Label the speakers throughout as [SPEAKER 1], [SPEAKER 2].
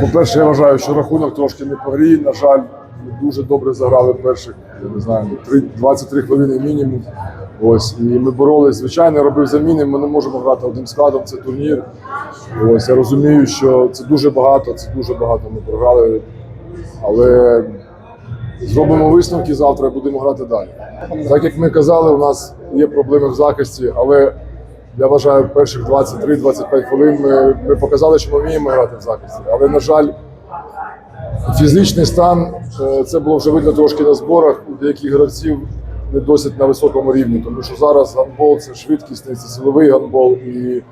[SPEAKER 1] По-перше, я вважаю, що рахунок трошки не по грі. На жаль, ми дуже добре заграли перших, я не знаю, три- 23 хвилини мінімум. Ось, і ми боролись. Звичайно, робив заміни. Ми не можемо грати одним складом. Це турнір. Ось я розумію, що це дуже багато, це дуже багато. Ми програли. Але зробимо висновки завтра і будемо грати далі. Так як ми казали, у нас є проблеми в захисті, але я вважаю, перших 23-25 хвилин ми, ми показали, що ми вміємо грати в захисті. Але, на жаль, фізичний стан е, це було вже видно трошки на зборах. У деяких гравців не досить на високому рівні, тому що зараз гандбол це швидкісний, це силовий гандбол. І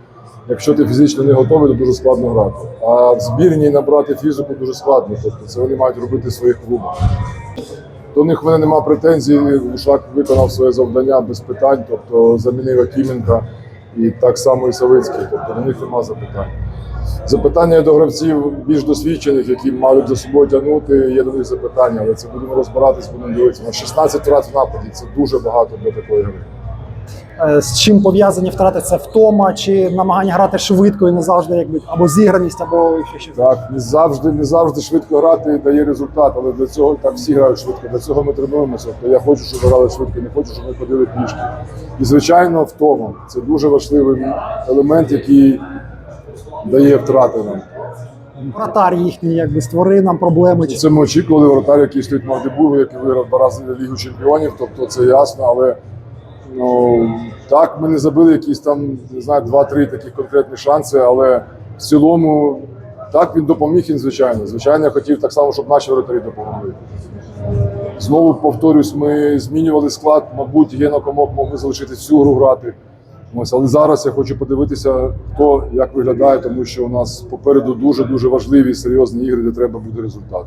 [SPEAKER 1] якщо ти фізично не готовий, то дуже складно грати. А в збірній набрати фізику дуже складно. Тобто це вони мають робити в своїх клубах. До них в мене немає претензій. Лушак виконав своє завдання без питань, тобто замінив Акіменка і так само і Савицький. Тобто на них немає запитань. Запитання до гравців більш досвідчених, які мають за собою тягнути. Є до них запитання, але це будемо розбиратись, будемо дивитися. На 16 втрат в нападі це дуже багато для такої гри.
[SPEAKER 2] Е, З чим пов'язані втрати? Це втома чи намагання грати швидко і не завжди якби або зіграність, або ще щось.
[SPEAKER 1] Так, не завжди, не завжди швидко грати дає результат, але для цього так всі грають швидко. Для цього ми тренуємося. То я хочу, щоб грали швидко, не хочу, щоб ми ходили пішки. І звичайно, втома. Це дуже важливий елемент, який дає втрати нам.
[SPEAKER 2] Вратар їхній якби створив нам проблеми.
[SPEAKER 1] Це ми очікували воротар, який стоїть Магдебургу, який виграв два рази Лігу Чемпіонів, тобто це ясно, але ну, так, ми не забили якісь там, не знаю, два-три такі конкретні шанси, але в цілому так він допоміг їм, звичайно. Звичайно, я хотів так само, щоб наші воротарі допомогли. Знову повторюсь, ми змінювали склад, мабуть, Гена Комок мог би залишити всю гру грати. Ось, але зараз я хочу подивитися, хто як виглядає, тому що у нас попереду дуже дуже важливі серйозні ігри, де треба буде результат.